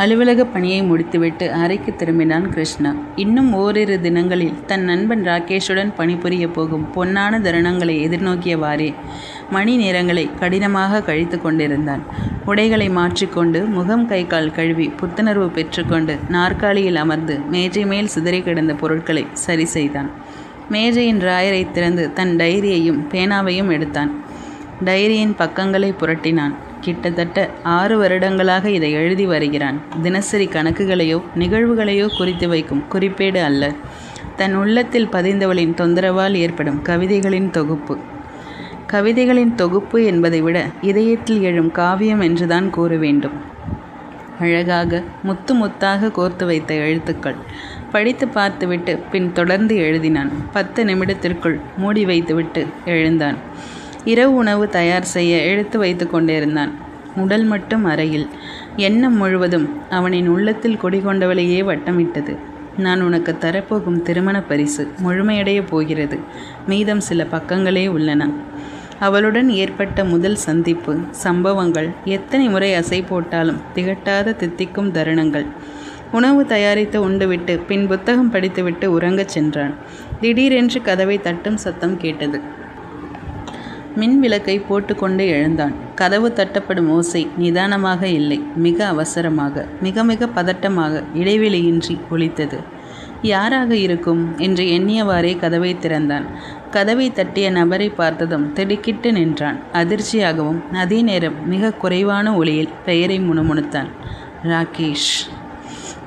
அலுவலக பணியை முடித்துவிட்டு அறைக்கு திரும்பினான் கிருஷ்ணா. இன்னும் ஓரிரு தினங்களில் தன் நண்பன் ராகேஷுடன் பணிபுரிய போகும் பொன்னான தருணங்களை எதிர்நோக்கியவாறே மணி நேரங்களை கடினமாக கழித்து கொண்டிருந்தான். உடைகளை மாற்றிக்கொண்டு முகம் கை கால் கழுவி புத்துணர்வு பெற்றுக்கொண்டு நாற்காலியில் அமர்ந்து மேஜை மேல் சிதறி கிடந்த பொருட்களை சரி செய்தான். மேஜையின் ராயரை திறந்து தன் டைரியையும் பேனாவையும் எடுத்தான். டைரியின் பக்கங்களை புரட்டினான். கிட்டத்தட்ட ஆறு வருடங்களாக இதை எழுதி வருகிறான். தினசரி கணக்குகளையோ நிகழ்வுகளையோ குறித்து வைக்கும் குறிப்பேடு அல்ல. தன் உள்ளத்தில் பதிந்தவளின் தொந்தரவால் ஏற்படும் கவிதைகளின் தொகுப்பு. கவிதைகளின் தொகுப்பு என்பதை விட இதயத்தில் எழும் காவியம் என்றுதான் கூற வேண்டும். அழகாக முத்து முத்தாக கோர்த்து வைத்த எழுத்துக்கள். படித்து பார்த்துவிட்டு பின் தொடர்ந்து எழுதினான். பத்து நிமிடத்திற்குள் மூடி வைத்துவிட்டு எழுந்தான். இரவு உணவு தயார் செய்ய எடுத்து வைத்து கொண்டிருந்தான். உடல் மட்டும் அறையில். எண்ணம் முழுவதும் அவனின் உள்ளத்தில் குடிகொண்டவளையே வட்டமிட்டது. நான் உனக்கு தரப்போகும் திருமண பரிசு முழுமையடைய போகிறது. மீதம் சில பக்கங்களே உள்ளன. அவளுடன் ஏற்பட்ட முதல் சந்திப்பு சம்பவங்கள் எத்தனை முறை அசை போட்டாலும் திகட்டாத தித்திக்கும் தருணங்கள். உணவு தயாரித்து உண்டுவிட்டு பின் புத்தகம் படித்துவிட்டு உறங்கச் சென்றான். திடீரென்று கதவை தட்டும் சத்தம் கேட்டது. மின் விளக்கை போட்டுக்கொண்டு எழுந்தான். கதவு தட்டப்படும் ஓசை நிதானமாக இல்லை. மிக அவசரமாக மிக மிக பதட்டமாக இடைவெளியின்றி ஒலித்தது. யாராக இருக்கும்? என்று எண்ணியவாறே கதவை திறந்தான். கதவை தட்டிய நபரை பார்த்ததும் திடுக்கிட்டு நின்றான். அதிர்ச்சியாகவும் அதே நேரம் மிக குறைவான ஒளியில் பெயரை முணுமுணுத்தான். ராகேஷ்.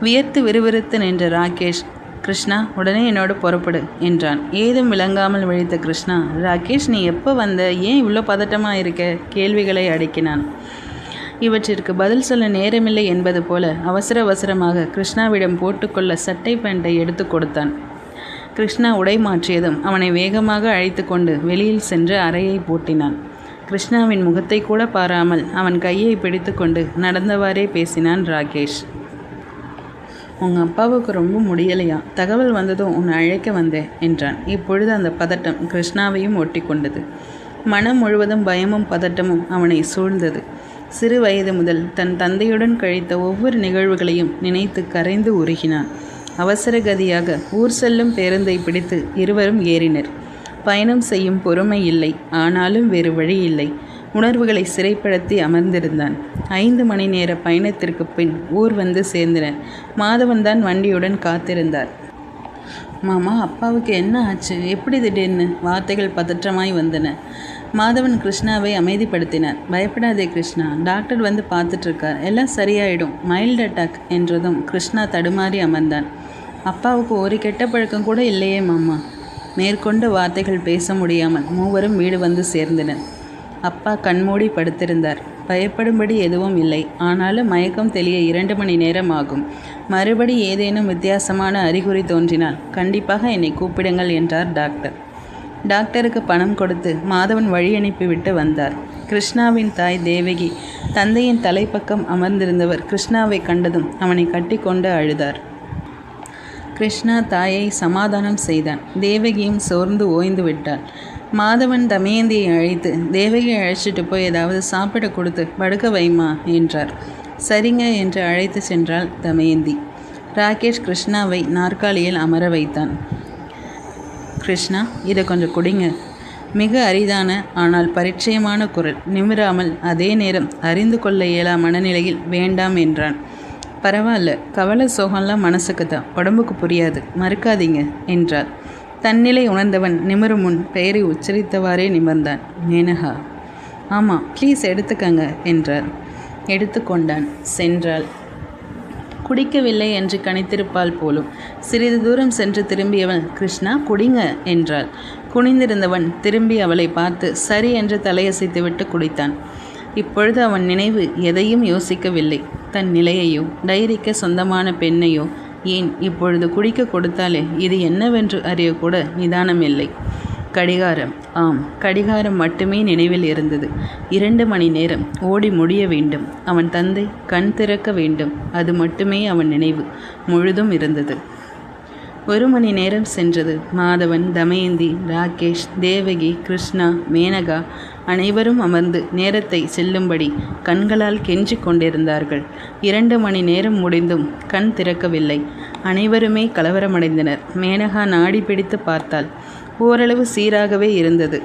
வியர்த்து விறுவிறுத்து நின்ற ராகேஷ் கிருஷ்ணா உடனே என்னோட புறப்படு என்றான். ஏதும் விளங்காமல் விழித்த கிருஷ்ணா ராகேஷ் நீ எப்போ வந்த? ஏன் இவ்வளோ பதட்டமாக இருக்க? கேள்விகளை அடக்கினான். இவற்றிற்கு பதில் சொல்ல நேரமில்லை என்பது போல அவசர அவசரமாக கிருஷ்ணாவிடம் போட்டுக்கொள்ள சட்டை பேண்டை எடுத்து கொடுத்தான். கிருஷ்ணா உடை மாற்றியதும் அவனை வேகமாக அழைத்து கொண்டு வெளியில் சென்று அறையை பூட்டினான். கிருஷ்ணாவின் முகத்தை கூட பாராமல் அவன் கையை பிடித்துக்கொண்டு நடந்தவாறே பேசினான் ராகேஷ். உங்கள் அப்பாவுக்கு ரொம்ப முடியலையா? தகவல் வந்ததும் உன்னை அழைக்க வந்தேன் என்றான். இப்பொழுது அந்த பதட்டம் கிருஷ்ணாவையும் ஒட்டி கொண்டது மனம் முழுவதும் பயமும் பதட்டமும் அவனை சூழ்ந்தது. சிறு வயது முதல் தன் தந்தையுடன் கழித்த ஒவ்வொரு நிகழ்வுகளையும் நினைத்து கரைந்து உருகினான். அவசர கதியாக ஊர் செல்லும் பேருந்தை பிடித்து இருவரும் ஏறினர். பயணம் செய்யும் பொறுமை இல்லை ஆனாலும் வேறு வழி இல்லை. உணர்வுகளை சிறைப்படுத்தி அமர்ந்திருந்தான். ஐந்து மணி நேர பயணத்திற்கு பின் ஊர் வந்து சேர்ந்தனர். மாதவன் தான் வண்டியுடன் காத்திருந்தார். மாமா அப்பாவுக்கு என்ன ஆச்சு? எப்படி திடீர்னு? வார்த்தைகள் பதற்றமாய் வந்தன. மாதவன் கிருஷ்ணாவை அமைதிப்படுத்தினார். பயப்படாதே கிருஷ்ணா டாக்டர் வந்து பார்த்துட்ருக்கார். எல்லாம் சரியாயிடும். மைல்டு அட்டாக் என்றதும் கிருஷ்ணா தடுமாறி அமர்ந்தான். அப்பாவுக்கு ஒரு கெட்ட பழக்கம் கூட இல்லையே மாமா. மேற்கொண்டு வார்த்தைகள் பேச முடியாமல் மூவரும் வீடு வந்து சேர்ந்தனர். அப்பா கண்மூடி படுத்திருந்தார். பயப்படும்படி எதுவும் இல்லை. ஆனாலும் மயக்கம் தெளிய இரண்டு மணி நேரம் ஆகும். மறுபடி ஏதேனும் வித்தியாசமான அறிகுறி தோன்றினால் கண்டிப்பாக என்னை கூப்பிடுங்கள் என்றார் டாக்டர். டாக்டருக்கு பணம் கொடுத்து மாதவன் வழி அனுப்பிவிட்டு வந்தார். கிருஷ்ணாவின் தாய் தேவகி தந்தையின் தலைப்பக்கம் அமர்ந்திருந்தவர் கிருஷ்ணாவை கண்டதும் அவனை கட்டிக்கொண்டு அழுதார். கிருஷ்ணா தாயை சமாதானம் செய்தான். தேவகியும் சோர்ந்து ஓய்ந்து விட்டாள். மாதவன் தமயந்தியை அழைத்து தேவகியை அழைச்சிட்டு போய் ஏதாவது சாப்பிட கொடுத்து படுக்க வைமா என்றார். சரிங்க என்று அழைத்து சென்றாள் தமயந்தி. ராகேஷ் கிருஷ்ணாவை நாற்காலியில் அமர வைத்தான். கிருஷ்ணா இதை கொஞ்சம் குடிங்க. மிக அரிதான ஆனால் பரிச்சயமான குரல். நிமிராமல் அதே நேரம் அறிந்து கொள்ள இயலா மனநிலையில் வேண்டாம் என்றான். பரவாயில்ல கவலை சோகம்லாம் மனசுக்கு தான் உடம்புக்கு புரியாது. மறுக்காதீங்க என்றார் தன்னிலை உணர்ந்தவன் நிமிரும் முன் பெயரை உச்சரித்தவாறே நிமிர்ந்தான். மேனகா. ஆமாம் ப்ளீஸ் எடுத்துக்கங்க என்றார். எடுத்துக்கொண்டான் சென்றாள் குடிக்கவில்லை என்று கணித்திருப்பாள் போலும். சிறிது தூரம் சென்று திரும்பியவன் கிருஷ்ணா குடிங்க என்றாள். குனிந்திருந்தவன் திரும்பி அவளை பார்த்து சரி என்று தலையசைத்துவிட்டு குடித்தான். இப்பொழுது அவன் நினைவு எதையும் யோசிக்கவில்லை. தன் நிலையையோ டைரிக்கு சொந்தமான பெண்ணையோ ஏன் இப்பொழுது குடிக்க கொடுத்தாலே இது என்னவென்று அறியக்கூட நிதானமில்லை கடிகாரம். ஆம் கடிகாரம் மட்டுமே நினைவில் இருந்தது. இரண்டு மணி நேரம் ஓடி முடிய வேண்டும். அவன் தந்தை கண் திறக்க வேண்டும். அது மட்டுமே அவன் நினைவு. முழுதும் இருந்தது. ஒரு மணி நேரம் சென்றது. மாதவன் தமயந்தி ராகேஷ் தேவகி கிருஷ்ணா மேனகா அனைவரும் அமர்ந்து நேரத்தை செல்லும்படி கண்களால் கெஞ்சிக் கொண்டிருந்தார்கள். இரண்டு மணி நேரம் முடிந்தும் கண் திறக்கவில்லை. அனைவருமே கலவரமடைந்தனர். மேனகா நாடி பிடித்து பார்த்தாள். ஓரளவு சீராகவே இருந்தது.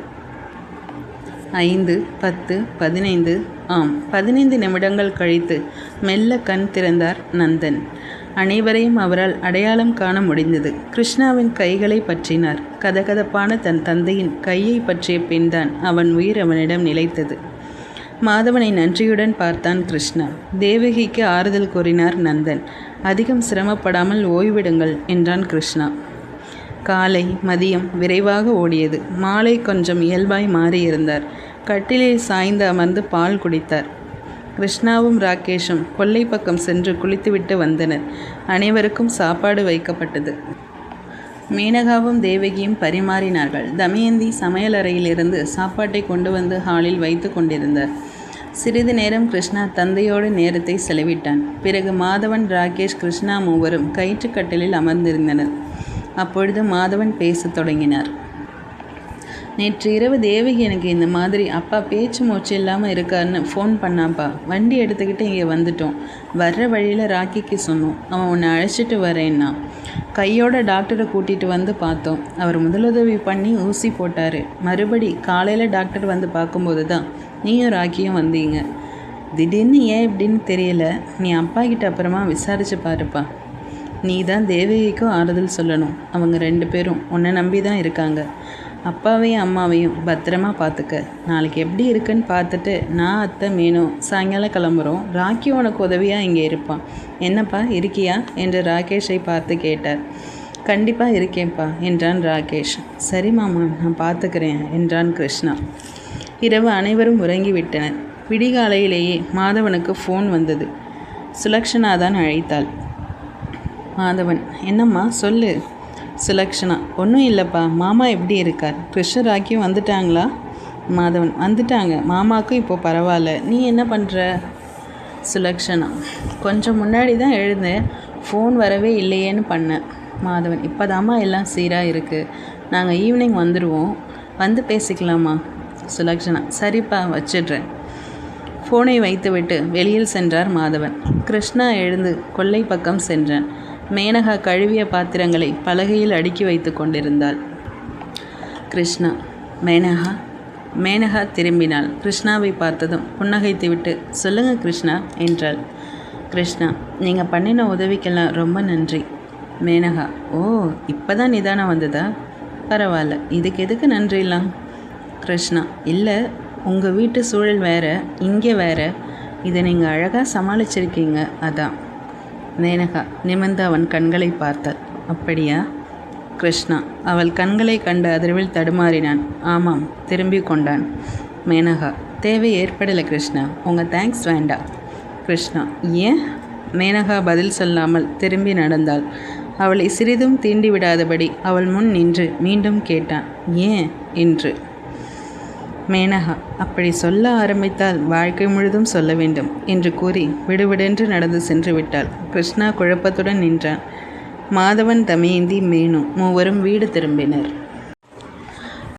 ஐந்து பத்து பதினைந்து ஆம். பதினைந்து நிமிடங்கள் கழித்து மெல்ல கண் திறந்தார் நந்தன். அனைவரையும் அவரால் அடையாளம் காண முடிந்தது. கிருஷ்ணாவின் கைகளை பற்றினார். கதகதப்பான தன் தந்தையின் கையை பற்றிய பின்தான் அவன் உயிர் அவனிடம் நிலைத்தது. மாதவனை நன்றியுடன் பார்த்தான் கிருஷ்ணா. தேவகிக்கு ஆறுதல் கூறினார் நந்தன். அதிகம் சிரமப்படாமல் ஓய்விடுங்கள் என்றான் கிருஷ்ணா. காலை மதியம் விரைவாக ஓடியது. மாலை கொஞ்சம் இயல்பாய் மாறியிருந்தார். கட்டிலில் சாய்ந்து அமர்ந்து பால் குடித்தார். கிருஷ்ணாவும் ராகேஷும் கொல்லை பக்கம் சென்று குளித்துவிட்டு வந்தனர். அனைவருக்கும் சாப்பாடு வைக்கப்பட்டது. மேனகாவும் தேவகியும் பரிமாறினார்கள். தமயந்தி சமையலறையிலிருந்து சாப்பாட்டை கொண்டு வந்து ஹாலில் வைத்து கொண்டிருந்தார். சிறிது நேரம் கிருஷ்ணா தந்தையோடு நேரத்தை செலவிட்டான். பிறகு மாதவன் ராகேஷ் கிருஷ்ணா மூவரும் கயிற்றுக்கட்டலில் அமர்ந்திருந்தனர். அப்பொழுது மாதவன் பேசத் தொடங்கினார். நேற்று இரவு தேவகி எனக்கு இந்த மாதிரி அப்பா பேச்சு மூச்சு இல்லாமல் இருக்காருன்னு ஃபோன் பண்ணாப்பா. வண்டி எடுத்துக்கிட்டு இங்கே வந்துட்டோம். வர்ற வழியில் ராக்கிக்கு சொன்னோம். அவன் உன்னை அழைச்சிட்டு வரேன்னா. கையோட டாக்டரை கூட்டிகிட்டு வந்து பார்த்தோம். அவர் முதலுதவி பண்ணி ஊசி போட்டார். மறுபடி காலையில் டாக்டர் வந்து பார்க்கும்போது தான் நீயும் ராக்கியும் வந்தீங்க. திடீர்னு ஏன் இப்படின்னு தெரியல. நீ அப்பா கிட்ட அப்புறமா விசாரிச்சு பாருப்பா. நீ தான் தேவகிக்கும் ஆறுதல் சொல்லணும். அவங்க ரெண்டு பேரும் உன்னை நம்பி தான் இருக்காங்க. அப்பாவையும் அம்மாவையும் பத்திரமா பார்த்துக்க. நாளைக்கு எப்படி இருக்குன்னு பார்த்துட்டு நான் அத்தை மீனும் சாயங்காலம் கிளம்புறோம். ராக்கி உனக்கு உதவியாக இங்கே இருப்பான். என்னப்பா இருக்கியா? என்று ராகேஷை பார்த்து கேட்டார். கண்டிப்பாக இருக்கேன்ப்பா என்றான் ராகேஷ். சரி மாமா நான் பார்த்துக்கிறேன் என்றான் கிருஷ்ணா. இரவு அனைவரும் உறங்கிவிட்டனர். விடிகாலையிலேயே மாதவனுக்கு ஃபோன் வந்தது. சுலக்ஷனா தான் அழைத்தாள். மாதவன் என்னம்மா சொல்லு. சுலக்ஷனா ஒன்றும் இல்லைப்பா. மாமா எப்படி இருக்கார்? ப்ரெஷர் ஆக்கி வந்துட்டாங்களா? மாதவன் வந்துட்டாங்க. மாமாவுக்கும் இப்போ பரவாயில்ல. நீ என்ன பண்ணுற சுலக்ஷனா கொஞ்சம் முன்னாடி தான் எழுந்தேன். ஃபோன் வரவே இல்லையேன்னு பண்ணேன். மாதவன் இப்போதாம்மா எல்லாம் சீராக இருக்குது நாங்கள் ஈவினிங் வந்துடுவோம் வந்து பேசிக்கலாமா? சுலக்ஷனா சரிப்பா வச்சிடுறேன். ஃபோனை வைத்துவிட்டு வெளியில் சென்றார் மாதவன். கிருஷ்ணா எழுந்து கொல்லை பக்கம் சென்றான். மேனகா கழுவிய பாத்திரங்களை பலகையில் அடுக்கி வைத்து கொண்டிருந்தாள். கிருஷ்ணா மேனகா மேனகா திரும்பினாள். கிருஷ்ணாவை பார்த்ததும் புன்னகைத்துவிட்டு சொல்லுங்க கிருஷ்ணா என்றாள். கிருஷ்ணா நீங்கள் பண்ணின உதவிக்கெல்லாம் ரொம்ப நன்றி. மேனகா ஓ இப்போ தான் நிதானம் வந்ததா? பரவாயில்ல இதுக்கு எதுக்கு நன்றிலாம்? கிருஷ்ணா இல்லை உங்கள் வீட்டு சூழல் வேறு இங்கே வேறு. இதை நீங்கள் அழகாக சமாளிச்சிருக்கீங்க அதான். மேனகா நிமிர்ந்து அவன் கண்களை பார்த்தாள். அப்படியா? கிருஷ்ணா அவள் கண்களை கண்ட அதிர்வில் தடுமாறினான். ஆமாம் திரும்பி கொண்டான். மேனகா தேவை ஏற்படலை கிருஷ்ணா. உங்கள் தேங்க்ஸ் வேண்டாம் கிருஷ்ணா ஏன்? மேனகா பதில் சொல்லாமல் திரும்பி நடந்தாள். அவளை சிறிதும் தீண்டி விடாதபடி அவள் முன் நின்று மீண்டும் கேட்டான். ஏன்? என்று மேனகா அப்படி சொல்ல ஆரம்பித்தால் வாழ்க்கை முழுதும் சொல்ல வேண்டும் என்று கூறி விடுவிடென்று நடந்து சென்று விட்டாள் கிருஷ்ணா குழப்பத்துடன் நின்றான். மாதவன் தமயந்தி மேனு மூவரும் வீடு திரும்பினர்.